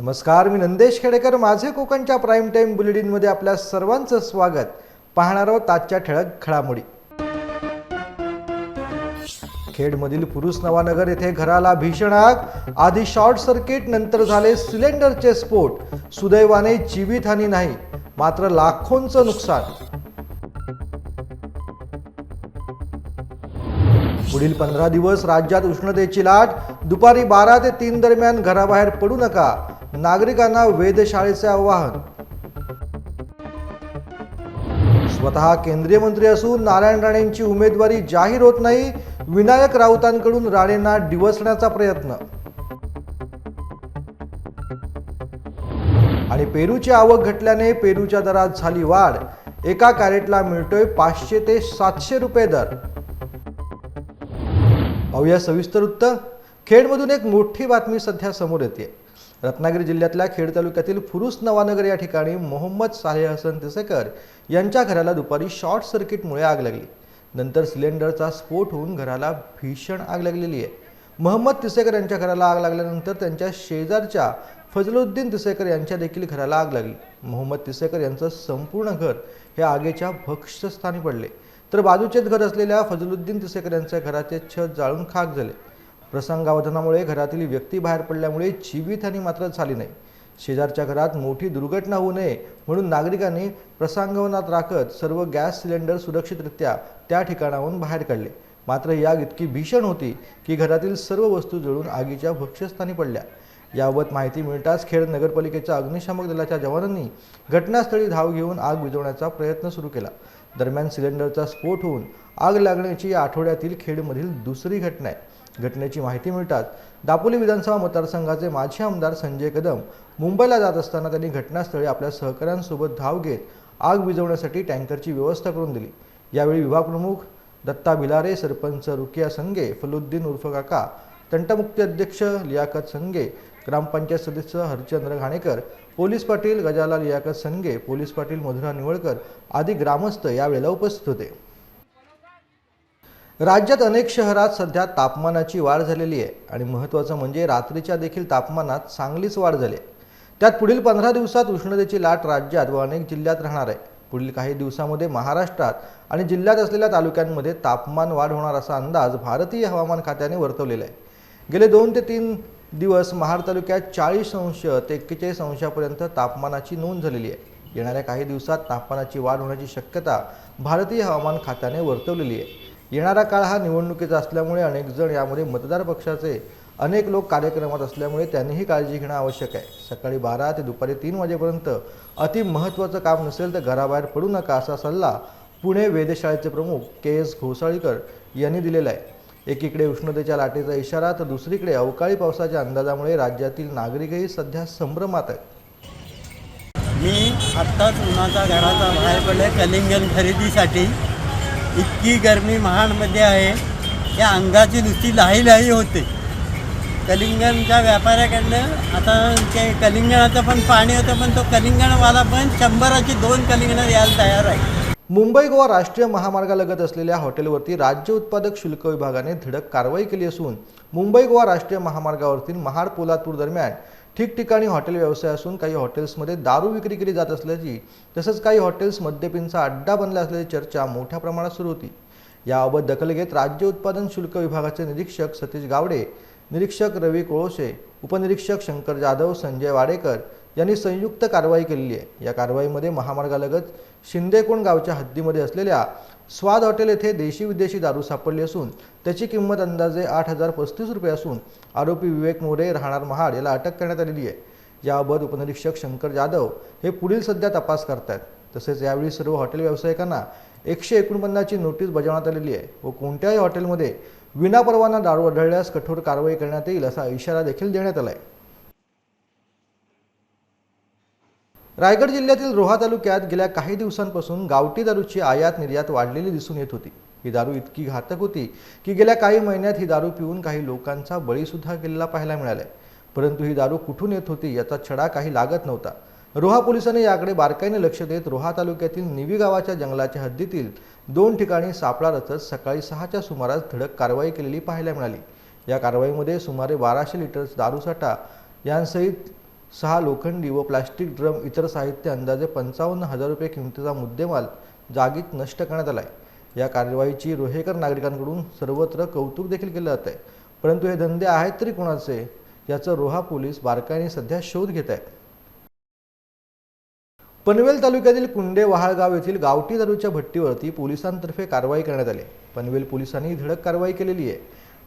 नमस्कार मी नंदेश खेडेकर. माझे कोकणच्या प्राईम टाईम बुलेटिनमध्ये आपल्या सर्वांचं स्वागत. पाहणार आहोत आजच्या ठळक घडामोडी. खेडमधील पुरुष नवानगर येथे घराला भीषण आग आधी शॉर्ट सर्किट नंतर झाले सिलेंडरचे स्फोट सुदैवाने जीवितहानी नाही मात्र लाखोंचं नुकसान. पुढील पंधरा दिवस राज्यात उष्णतेची लाट. दुपारी बारा ते तीन दरम्यान घराबाहेर पडू नका. नागरिकांना वेधशाळेचे आवाहन. स्वतः केंद्रीय मंत्री असून नारायण राणेंची उमेदवारी जाहीर होत नाही विनायक राऊतांकडून राणेंना डिवसण्याचा प्रयत्न. आणि पेरूची आवक घटल्याने पेरूच्या दरात झाली वाढ. एका कॅरेटला मिळतोय पाचशे ते सातशे रुपये दर. पाहूया सविस्तर वृत्त. खेडमधून एक मोठी बातमी सध्या समोर येते रत्नागिरी जिल्ह्यातल्या खेड तालुक्यातील फुरुस नवानगर या ठिकाणी मोहम्मद सालेह हसन तिसेकर यांच्या घराला दुपारी शॉर्ट सर्किटमुळे आग लागली. नंतर सिलेंडरचा स्फोट होऊन घराला भीषण आग लागलेली आहे. मोहम्मद तिसेकर यांच्या घराला आग लागल्यानंतर त्यांच्या शेजारच्या फजलुद्दीन तिसेकर यांच्या देखील घराला आग लागली. मोहम्मद तिसेकर यांचं संपूर्ण घर हे आगीच्या भक्ष्यस्थानी पडले. तर बाजूचेच घर असलेल्या फजलुद्दीन तिसेकर यांच्या घराचे छत जाळून खाक झाले. प्रसंगावधानामुळे घरातील व्यक्ती बाहेर पडल्यामुळे जीवितहानी मात्र झाली नाही. शेजारच्या घरात मोठी दुर्घटना होऊ नये म्हणून नागरिकांनी प्रसंगावनात राखत सर्व गॅस सिलेंडर सुरक्षितरित्या त्या ठिकाणाहून बाहेर काढले. मात्र ही आग इतकी भीषण होती की घरातील सर्व वस्तू जळून आगीच्या भक्ष्यस्थानी पडल्या. याबाबत माहिती मिळताच खेड नगरपालिकेच्या अग्निशामक दलाच्या जवानांनी घटनास्थळी धाव घेऊन आग विझवण्याचा प्रयत्न सुरू केला. दरम्यान सिलेंडरचा स्फोट होऊन आग लागण्याची आठवड्यातील खेडमधील दुसरी घटना आहे. घटनेची माहिती मिळताच दापोली विधानसभा मतदारसंघाचे माजी आमदार संजय कदम मुंबईला जात असताना त्यांनी घटनास्थळी आपल्या सहकाऱ्यांसोबत धाव घेत आग विझवण्यासाठी टँकरची व्यवस्था करून दिली. यावेळी विभागप्रमुख दत्ता भिलारे सरपंच रुकिया संगे फलुद्दीन उर्फ काका तंटमुक्ती अध्यक्ष लियाकत संगे ग्रामपंचायत सदस्य हरचंद्र घाणेकर पोलीस पाटील गजाला लियाकत संगे पोलीस पाटील मधुरा निवळकर आदी ग्रामस्थ यावेळेला उपस्थित होते. राज्यात अनेक शहरात सध्या तापमानाची वाढ झालेली आहे आणि महत्त्वाचं म्हणजे रात्रीच्या देखील तापमानात चांगलीच वाढ झाली आहे. त्यात पुढील पंधरा दिवसात उष्णतेची लाट राज्यात व अनेक जिल्ह्यात राहणार आहे. पुढील काही दिवसामध्ये महाराष्ट्रात आणि जिल्ह्यात असलेल्या तालुक्यांमध्ये तापमान वाढ होणार असा अंदाज भारतीय हवामान खात्याने वर्तवलेला आहे. गेले दोन ते तीन दिवस महाड तालुक्यात चाळीस अंश ते एक्केचाळीस अंशापर्यंत तापमानाची नोंद झालेली आहे. येणाऱ्या काही दिवसात तापमानाची वाढ होण्याची शक्यता भारतीय हवामान खात्याने वर्तवलेली आहे. येणारा काळ हा निवडणुकीचा असल्यामुळे अनेक जण यामध्ये मतदार पक्षाचे अनेक लोक कार्यक्रमात असल्यामुळे त्यांनीही काळजी घेणं आवश्यक आहे. सकाळी बारा ते दुपारी तीन वाजेपर्यंत अति महत्त्वाचं काम नसेल तर घराबाहेर पडू नका असा सल्ला पुणे वेधशाळेचे प्रमुख के एस घोसाळीकर यांनी दिलेला आहे. एकीकडे उष्णतेच्या लाटेचा इशारा तर दुसरीकडे अवकाळी पावसाच्या अंदाजामुळे राज्यातील नागरिकही सध्या संभ्रमात आहेत. मी आत्ताच उन्हाचा घराचा बाहेर पडले कलिंगन खरेदीसाठी इतकी गरमी महाडमध्ये आहे. या अंगाची नुसती लाही लाही होते. कलिंगणच्या व्यापाऱ्याकडनं आता ते कलिंगणाचं पण पाणी होतं पण तो कलिंगणवाला पण शंभराची दोन कलिंगणं यायला तयार आहे. मुंबई गोवा राष्ट्रीय महामार्गालगत असलेल्या हॉटेलवरती राज्य उत्पादक शुल्क विभागाने धडक कारवाई केली असून मुंबई गोवा राष्ट्रीय महामार्गावरतील महाड पोलादपूर दरम्यान ठिकठिकाणी हॉटेल व्यवसाय असून काही हॉटेल्समध्ये दारू विक्री केली जात असल्याची तसंच काही हॉटेल्स मद्यपींचा अड्डा बनला असल्याची चर्चा मोठ्या प्रमाणात सुरू होती. याबाबत दखल घेत राज्य उत्पादन शुल्क विभागाचे निरीक्षक सतीश गावडे निरीक्षक रवी कोळोसे उपनिरीक्षक शंकर जाधव संजय वाडेकर यांनी संयुक्त कारवाई केलेली आहे. या कारवाईमध्ये महामार्गालगत शिंदेकोण गावच्या हद्दीमध्ये असलेल्या स्वाद हॉटेल येथे देशी विदेशी दारू सापडली असून त्याची किंमत अंदाजे आठ हजार पस्तीस रुपये असून आरोपी विवेक मोरे राहणार महाड याला अटक करण्यात आलेली आहे. याबाबत उपनिरीक्षक शंकर जाधव हे पुढील सध्या तपास करतायत. तसेच यावेळी सर्व हॉटेल व्यावसायिकांना एकशे एकोणपन्नासची नोटीस बजावण्यात आलेली आहे व कोणत्याही हॉटेलमध्ये विनापरवाना दारू आढळल्यास कठोर कारवाई करण्यात येईल असा इशारा देखील देण्यात आला आहे रायगड जिल्ह्यातील रोहा तालुक्यात गेल्या काही दिवसांपासून गावठी दारूची आयात निर्यात वाढलेली दिसून येत होती. ही दारू इतकी घातक होती की गेल्या काही महिन्यात ही दारू पिऊन काही लोकांचा बळीसुद्धा गेलेला पाहायला मिळाला परंतु ही दारू कुठून येत होती याचा छडा काही लागत नव्हता. रोहा पोलिसांनी याकडे बारकाईने लक्ष देत रोहा तालुक्यातील निवी गावाच्या जंगलाच्या हद्दीतील दोन ठिकाणी सापळा रचत सकाळी सहाच्या सुमारास धडक कारवाई केलेली पाहायला मिळाली. या कारवाईमध्ये सुमारे बाराशे लिटर दारूसाठा यांसहित सहा लोखंडी व प्लास्टिक ड्रम इतर साहित्य अंदाजे पंचावन्न हजार रुपये किमतीचा मुद्देमाल जागीत नष्ट करण्यात आला आहे या कारवाईची रोहेकर नागरिकांकडून सर्वत्र कौतुक देखील केलं जात आहे परंतु हे धंदे आहेत तरी कोणाचे? याचं रोहा पोलीस बारकाईने सध्या शोध घेत आहेत. पनवेल तालुक्यातील कुंडे वहाळगाव येथील गावठी दारूच्या भट्टीवरती पोलिसांतर्फे कारवाई करण्यात आली. पनवेल पोलिसांनी धडक कारवाई केलेली आहे.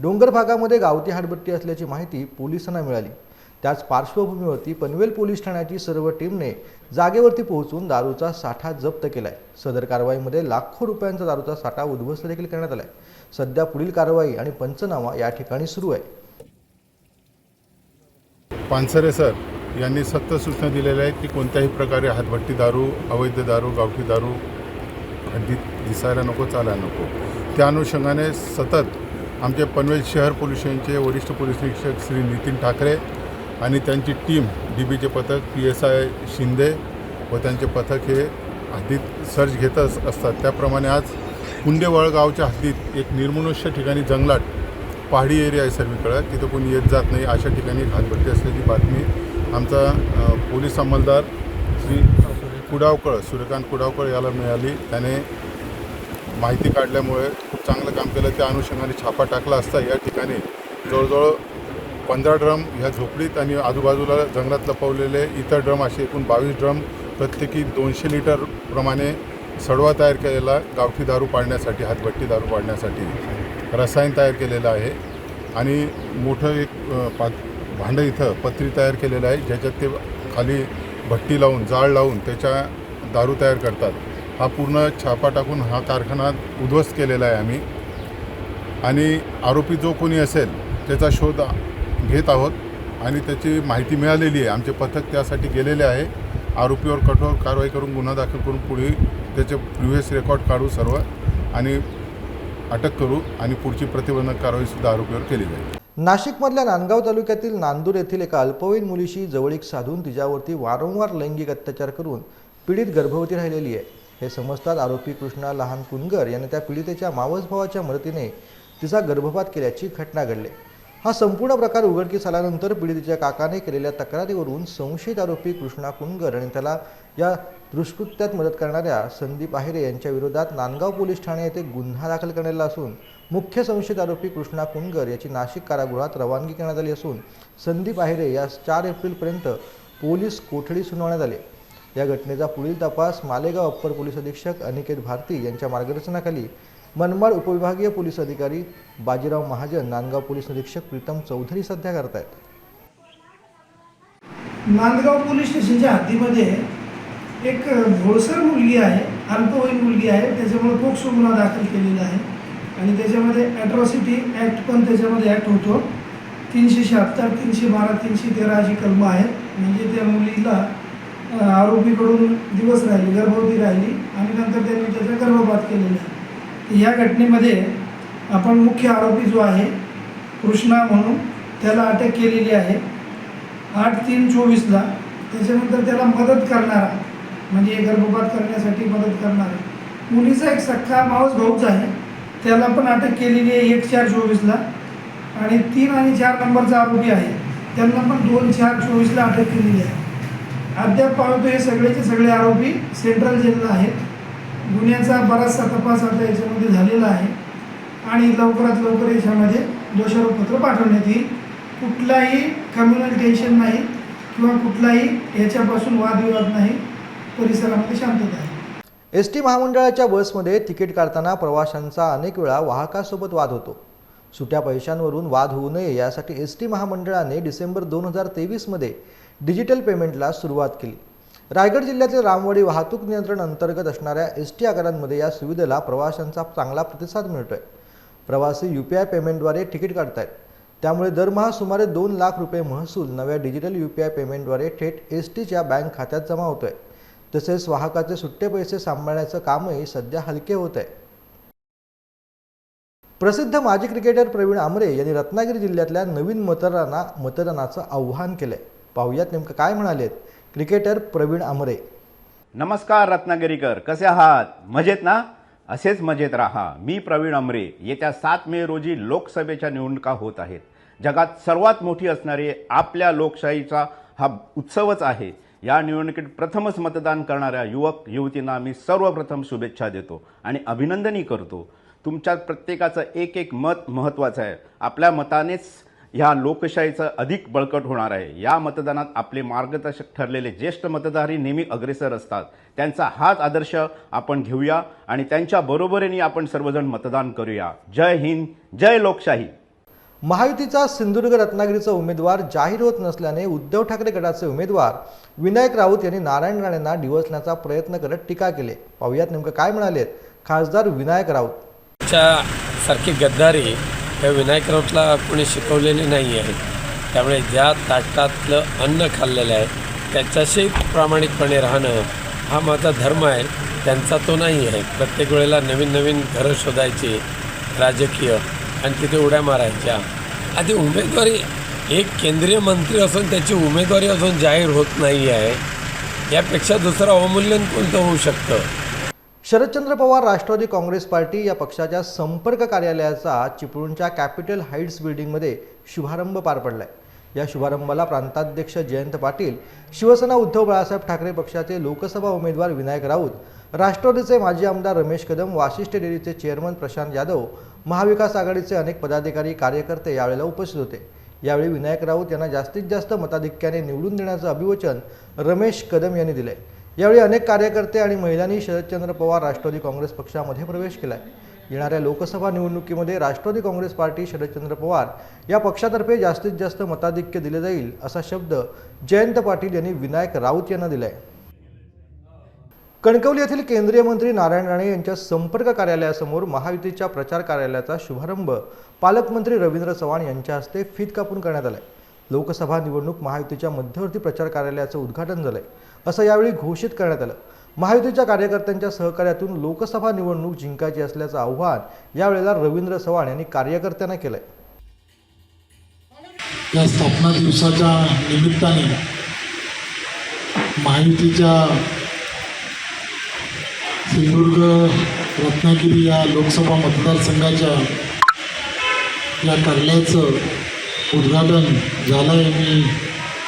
डोंगर भागामध्ये गावठी हाडभट्टी असल्याची माहिती पोलिसांना मिळाली. त्याच पार्श्वभूमीवरती पनवेल पोलीस ठाण्याची सर्व टीमने जागेवरती पोहोचून दारूचा साठा जप्त केलाय. सदर कारवाईमध्ये लाखो रुपयांचा दारूचा साठा उद्ध्वस्त देखील करण्यात आलाय. सध्या पुढील कारवाई आणि पंचनामा या ठिकाणी सुरू आहे. पानसरे सर यांनी सक्त सूचना दिलेल्या आहेत की कोणत्याही प्रकारे हातभट्टी दारू अवैध दारू गावठी दारू हद्दीत दिसायला नको चालायला नको. त्या अनुषंगाने सतत आमचे पनवेल शहर पोलीस वरिष्ठ पोलीस निरीक्षक श्री नितीन ठाकरे आणि त्यांची टीम डी बीचे पथक पी एस आय शिंदे व त्यांचे पथक हे हद्दीत सर्च घेत अस असतात. त्याप्रमाणे आज कुंडेवळ गावच्या हद्दीत एक निर्मनुष्य ठिकाणी जंगलात पहाडी एरिया आहे सर्वीकडं. तिथं कोणी येत जात नाही अशा ठिकाणी हातभट्टी असल्याची बातमी आमचा पोलीस अंमलदार श्री कुडावकळ सूर्यकांत कुडावकळ याला मिळाली. त्याने माहिती काढल्यामुळे खूप चांगलं काम केलं. त्या अनुषंगाने छापा टाकला असता या ठिकाणी. जवळजवळ पंधरा ड्रम ह्या झोपडीत आणि आजूबाजूला जंगलात लपवलेले इतर ड्रम असे एकूण बावीस ड्रम प्रत्येकी दोनशे लिटर प्रमाणे सडवा तयार केलेला गावठी दारू पाडण्यासाठी हातभट्टी दारू पाडण्यासाठी रसायन तयार केलेलं आहे. आणि मोठं एक पा भांडं इथं पत्री तयार केलेलं आहे ज्याच्यात ते खाली भट्टी लावून जाळ लावून त्याच्या दारू तयार करतात. हा पूर्ण छापा टाकून हा कारखाना उद्ध्वस्त केलेला आहे आम्ही. आणि आरोपी जो कोणी असेल त्याचा शोध घेत आहोत आणि त्याची माहिती मिळालेली आहे. आमचे पथक त्यासाठी गेलेले आहे. आरोपीवर कठोर कारवाई करून गुन्हा दाखल करून पुढे त्याचे प्रिव्हियस रेकॉर्ड काढू सर्व आणि अटक करू आणि पुढची प्रतिबंधक कारवाईसुद्धा आरोपीवर केली जाईल. नाशिकमधल्या नांदगाव तालुक्यातील नांदूर येथील एका अल्पवयीन मुलीशी जवळीक साधून तिच्यावरती वारंवार लैंगिक अत्याचार करून पीडित गर्भवती राहिलेली आहे. हे समजतात आरोपी कृष्णा लहान कुनगर याने त्या पीडितेच्या मावस भावाच्या मदतीने तिचा गर्भपात केल्याची घटना घडली. हा संपूर्ण प्रकार उघडकीस आल्यानंतर पीडितेच्या काकाने केलेल्या तक्रारीवरून संशयित आरोपी कृष्णा कुनगर आणि त्याला या दुष्कृत्यात मदत करणाऱ्या संदीप आहिरे यांच्या विरोधात नांदगाव पोलीस ठाणे येथे गुन्हा दाखल करण्यात असून मुख्य संशयित आरोपी कृष्णा कुनगर याची नाशिक कारागृहात रवानगी करण्यात आली असून संदीप आहिरे यास चार एप्रिलपर्यंत पोलीस कोठडी सुनावण्यात आले. या घटनेचा पुढील तपास मालेगाव अप्पर पोलीस अधीक्षक अनिकेत भारती यांच्या मार्गदर्शनाखाली मनमाड उपविभागीय पोलीस अधिकारी बाजीराव महाजन नांदगाव पोलीस निरीक्षक प्रीतम चौधरी सध्या करत आहेत नांदगाव पोलीस स्टेशनच्या हद्दीमध्ये एक भोळसर मुलगी आहे अल्पवयीन मुलगी आहे त्याच्यामुळे पोक्सो गुन्हा दाखल केलेला आहे आणि त्याच्यामध्ये ॲट्रॉसिटी ॲक्ट पण त्याच्यामध्ये ॲक्ट होतो. तीनशे शहात्तर तीनशे बारा तीनशे तेरा अशी कलमं आहेत. म्हणजे त्या मुलीला आरोपीकडून दिवस राहिली गर्भवती राहिली आणि नंतर त्यांनी त्याचा गर्भपात केलेला आहे. या घटनेमध्ये आपण मुख्य आरोपी जो आहे कृष्णा म्हणून त्याला अटक केलेली आहे. आठ तीन चोवीसला त्याच्यानंतर त्याला मदत करणारा म्हणजे गर्भपात करण्यासाठी मदत करणारा मुलीचा एक सख्खा मावस भाऊच आहे. त्याला पण अटक केलेली आहे एक चार चोवीसला. आणि तीन आणि चार नंबरचा आरोपी आहे. त्यांना पण दोन चार चोवीसला अटक केलेली आहे. अद्याप पाहतो हे सगळेचे सगळे आरोपी सेंट्रल जेलला आहेत. गुन्ह्याचा बराचसा तपास आता याच्यामध्ये झालेला आहे. आणि लवकरात लवकर याच्यामध्ये दोषारोपपत्र पाठवण्यात येईल. कुठलाही कम्युनल टेन्शन नाही किंवा कुठलाही याच्यापासून वादविवाद नाही. परिसरामध्ये शांतता आहे. एस टी महामंडळाच्या बसमध्ये तिकीट काढताना प्रवाशांचा अनेक वेळा वाहकासोबत वाद होतो. सुट्या पैशांवरून वाद होऊ नये यासाठी एस टी महामंडळाने डिसेंबर दोन हजार तेवीसमध्ये डिजिटल पेमेंटला सुरुवात केली. रायगड जिल्ह्यातील रामवाडी वाहतूक नियंत्रण अंतर्गत असणाऱ्या एस टी आगारांमध्ये या सुविधेला प्रवाशांचा चांगला प्रतिसाद मिळतोय. प्रवासी यू पी आय पेमेंटद्वारे तिकीट काढतायत. त्यामुळे दरमहा सुमारे दोन लाख रुपये महसूल नव्या डिजिटल यू पी आय पेमेंटद्वारे थेट एस टीच्या बँक खात्यात जमा होतोय. तसेच वाहकाचे सुट्टे पैसे सांभाळण्याचं कामही सध्या हलके होत आहे प्रसिद्ध माजी क्रिकेटर प्रवीण आमरे यांनी रत्नागिरी जिल्ह्यातल्या नवीन मतदारांना मतदानाचं आव्हान केलंय. पाहुयात नेमकं काय म्हणालेत. क्रिकेटर प्रवीण आमरे. नमस्कार रत्नागिरीकर. कसे आहात? मजेत ना? असेच मजेत राहा. मी प्रवीण अमरे येत्या सात मे रोजी लोकसभेच्या निवडणुका होत आहेत. जगात सर्वात मोठी असणारी आपल्या लोकशाहीचा हा उत्सवच आहे. या निवडणुकीत प्रथमच मतदान करणाऱ्या युवक युवतींना मी सर्वप्रथम शुभेच्छा देतो आणि अभिनंदनही करतो. तुमच्या प्रत्येकाचं एक एक मत महत्त्वाचं आहे. आपल्या मतानेच ह्या लोकशाहीचं अधिक बळकट होणार आहे. या मतदानात आपले मार्गदर्शक ठरलेले ज्येष्ठ मतदारही नेहमी अग्रेसर असतात. त्यांचा हाच आदर्श आपण घेऊया आणि त्यांच्या बरोबरीने आपण सर्वजण मतदान करूया. जय हिंद जय लोकशाही. महायुतीचा सिंधुदुर्ग रत्नागिरीचा उमेदवार जाहीर होत नसल्याने उद्धव ठाकरे गटाचे उमेदवार विनायक राऊत यांनी नारायण राणेंना डिवचण्याचा प्रयत्न करत टीका केली. पाहुयात नेमकं काय म्हणालेत खासदार विनायक राऊत. सारखी गद्दारी या विनायक राऊतला कोणी शिकवलेले नाही आहे. त्यामुळे ज्या ताटातलं अन्न खाल्लेलं आहे त्याच्याशी प्रामाणिकपणे राहणं हा माझा धर्म आहे त्यांचा तो नाही आहे. प्रत्येक वेळेला नवीन नवीन घरं शोधायची राजकीय आणि तिथे उड्या मारायच्या. आधी उमेदवारी एक केंद्रीय मंत्री असून त्याची उमेदवारी अजून जाहीर होत नाही आहे. यापेक्षा दुसरं अवमूल्यन कोणतं होऊ शकतं? शरदचंद्र पवार राष्ट्रवादी काँग्रेस पार्टी या पक्षाच्या संपर्क कार्यालयाचा चिपळूणच्या कॅपिटल हाईट्स बिल्डिंगमध्ये शुभारंभ पार पडलाय. या शुभारंभाला प्रांताध्यक्ष जयंत पाटील शिवसेना उद्धव बाळासाहेब ठाकरे पक्षाचे लोकसभा उमेदवार विनायक राऊत राष्ट्रवादीचे माजी आमदार रमेश कदम वाशिष्ठ डेअरीचे चेअरमन प्रशांत यादव महाविकास आघाडीचे अनेक पदाधिकारी कार्यकर्ते यावेळेला उपस्थित होते. यावेळी विनायक राऊत यांना जास्तीत जास्त मताधिक्याने निवडून देण्याचं अभिवचन रमेश कदम यांनी दिलंय. यावेळी अनेक कार्यकर्ते आणि महिलांनी शरदचंद्र पवार राष्ट्रवादी काँग्रेस पक्षामध्ये प्रवेश केलाय. येणाऱ्या लोकसभा निवडणुकीमध्ये राष्ट्रवादी काँग्रेस पार्टी शरदचंद्र पवार या पक्षातर्फे जास्तीत जास्त मताधिक्य दिले जाईल असा शब्द जयंत पाटील यांनी विनायक राऊत यांना दिलाय. कणकवली येथील केंद्रीय मंत्री नारायण राणे यांच्या संपर्क कार्यालयासमोर महायुतीच्या प्रचार कार्यालयाचा शुभारंभ पालकमंत्री रवींद्र चव्हाण यांच्या हस्ते फीत कापून करण्यात आलाय. लोकसभा निवडणूक महायुतीच्या मध्यवर्ती प्रचार कार्यालयाचं उद्घाटन झालंय. असं यावेळी घोषित करण्यात आलं. महायुतीच्या कार्यकर्त्यांच्या सहकार्यातून लोकसभा निवडणूक जिंकायची असल्याचं आव्हान यावेळेला रवींद्र चव्हाण यांनी कार्यकर्त्यांना केलंय. या स्थापना दिवसाच्या निमित्ताने महायुतीच्या सिंधुदुर्ग रत्नागिरी या लोकसभा मतदारसंघाच्या या कार्यालयाचं उद्घाटन झालं आहे मी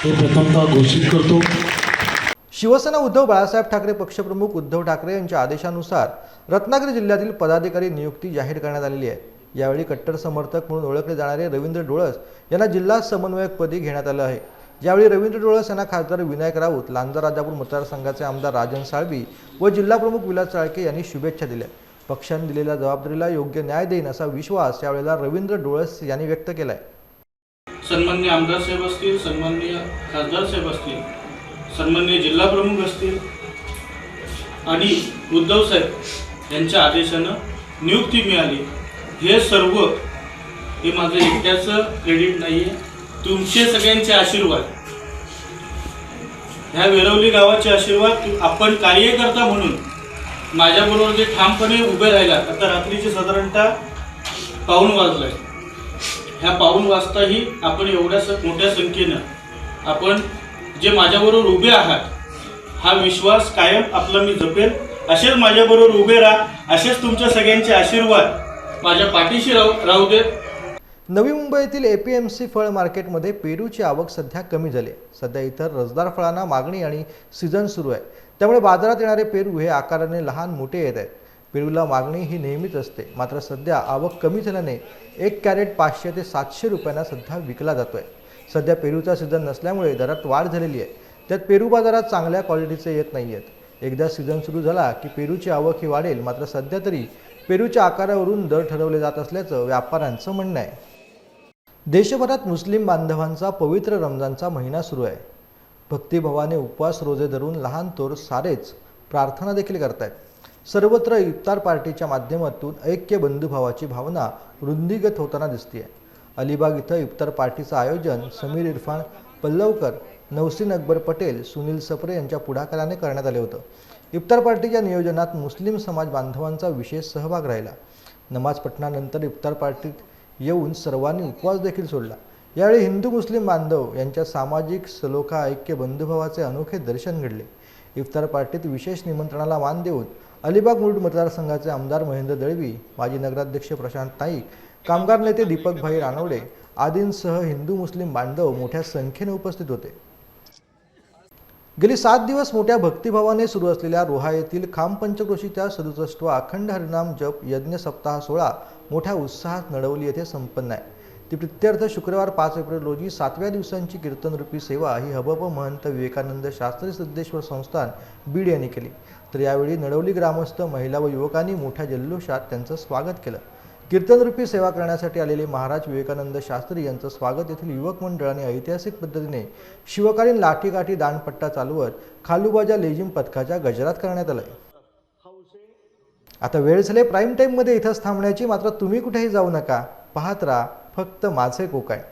हे प्रथमतः घोषित करतो. शिवसेना उद्धव बाळासाहेब ठाकरे पक्षप्रमुख उद्धव ठाकरे यांच्या आदेशानुसार रत्नागिरी जिल्ह्यातील पदाधिकारी नियुक्ती जाहीर करण्यात आलेली आहे. यावेळी कट्टर समर्थक म्हणून ओळखले जाणारे रवींद्र डोळस यांना जिल्हा समन्वयकपदी घेण्यात आलं आहे. यावेळी रवींद्र डोळस यांना खासदार विनायक राऊत लांजा राजापूर मतदारसंघाचे आमदार राजन साळवी व जिल्हाप्रमुख विलास चाळके यांनी शुभेच्छा दिल्या. पक्षाने दिलेल्या जबाबदारीला योग्य न्याय देईन असा विश्वास यावेळेला रवींद्र डोळस यांनी व्यक्त केलाय. सन्मान्य आमदार साहेब असतील सन्मान्य खासदार साहेब असतील सन्मान्य जिल्हा प्रमुख असतील आणि उद्धव साहेब यांच्या आदेशानं नियुक्ती मिळाली. हे सर्व हे माझं एकट्याचं क्रेडिट नाही आहे तुमचे सगळ्यांचे आशीर्वाद. ह्या वेरवली गावाचे आशीर्वाद आपण कार्यकर्ता म्हणून माझ्याबरोबर जे ठामपणे उभे राहिला आता रात्रीचे साधारणतः पाऊण वाजलंय ह्या पाऊन वाजताही आपण एवढ्या मोठ्या संख्येनं आपण जे माझ्याबरोबर उभे आहात हा विश्वास कायम आपला मी जपेल. असेच माझ्याबरोबर उभे राहा असेच तुमच्या सगळ्यांचे आशीर्वाद. माझ्या पाठीशी राहू राहू देत नवी मुंबईतील एपीएमसी फळ मार्केटमध्ये पेरूची आवक सध्या कमी झाली सध्या इतर रसदार फळांना मागणी आणि सीझन सुरू आहे. त्यामुळे बाजारात येणारे पेरू हे आकाराने लहान मोठे येत आहेत. पेरूला मागणी ही नेहमीच असते. मात्र सध्या आवक कमी झाल्याने एक कॅरेट पाचशे ते सातशे रुपयांना सध्या विकला जातोय. सध्या पेरूचा सीझन नसल्यामुळे दरात वाढ झालेली आहे. त्यात पेरू बाजारात चांगल्या क्वालिटीचे येत नाही आहेत एकदा सीझन सुरू झाला की पेरूची आवक ही वाढेल मात्र सध्या तरी पेरूच्या आकारावरून दर ठरवले जात असल्याचं व्यापाऱ्यांचं म्हणणं आहे. देशभरात मुस्लिम बांधवांचा पवित्र रमजानचा महिना सुरू आहे. भक्तिभावाने उपवास रोजे धरून लहान तोर सारेच प्रार्थना देखील करतायत. सर्वत्र इफ्तार पार्टीच्या माध्यमातून ऐक्य बंधुभावाची भावना वृंदीगत होताना दिसते आहे अलिबाग इथं इफ्तार पार्टीचं आयोजन समीर इरफान पल्लवकर नवसीन अकबर पटेल सुनील सप्रे यांच्या पुढाकाराने करण्यात आले होतं. इफ्तार पार्टीच्या नियोजनात मुस्लिम समाज बांधवांचा विशेष सहभाग राहिला. नमाज पठणानंतर इफ्तार पार्टीत येऊन सर्वांनी उपवास देखील सोडला. यावेळी हिंदू मुस्लिम बांधव यांच्या सामाजिक सलोखा ऐक्य बंधुभावाचे अनोखे दर्शन घडले. इफ्तार पार्टीत विशेष निमंत्रणाला मान देऊन अलिबाग मुरुड मतदारसंघाचे आमदार महेंद्र दळवी माजी नगराध्यक्ष प्रशांत नाईक कामगार नेते दीपकभाई रानवडे आदींसह हिंदू मुस्लिम बांधव मोठ्या संख्येने उपस्थित होते. गेली सात दिवस मोठ्या भक्तिभावाने सुरू असलेल्या रोहा येथील खाम पंचक्रोशीच्या सदुसष्टवा अखंड हरिनाम जप यज्ञ सप्ताह सोहळा मोठ्या उत्साहात नडवली येथे संपन्न आहे. ती प्रित्यर्थ शुक्रवार पाच एप्रिल रोजी सातव्या दिवसांची कीर्तनरूपी सेवा ही हबप महंत विवेकानंद शास्त्री सिद्धेश्वर संस्थान बीड यांनी केली. तर यावेळी नडवली ग्रामस्थ महिला व युवकांनी मोठ्या जल्लोषात त्यांचं स्वागत केलं. कीर्तनरूपी सेवा करण्यासाठी आलेले महाराज विवेकानंद शास्त्री यांचं स्वागत येथील युवक मंडळाने ऐतिहासिक पद्धतीने शिवकालीन लाठीकाठी दानपट्टा चालवत खालूबाजा लेझिम पथकाच्या गजरात करण्यात आलंय. आता वेळ झाले प्राईम टाईममध्ये इथंच थांबण्याची मात्र तुम्ही कुठेही जाऊ नका. पाहत राहा फक्त माझे कोकाय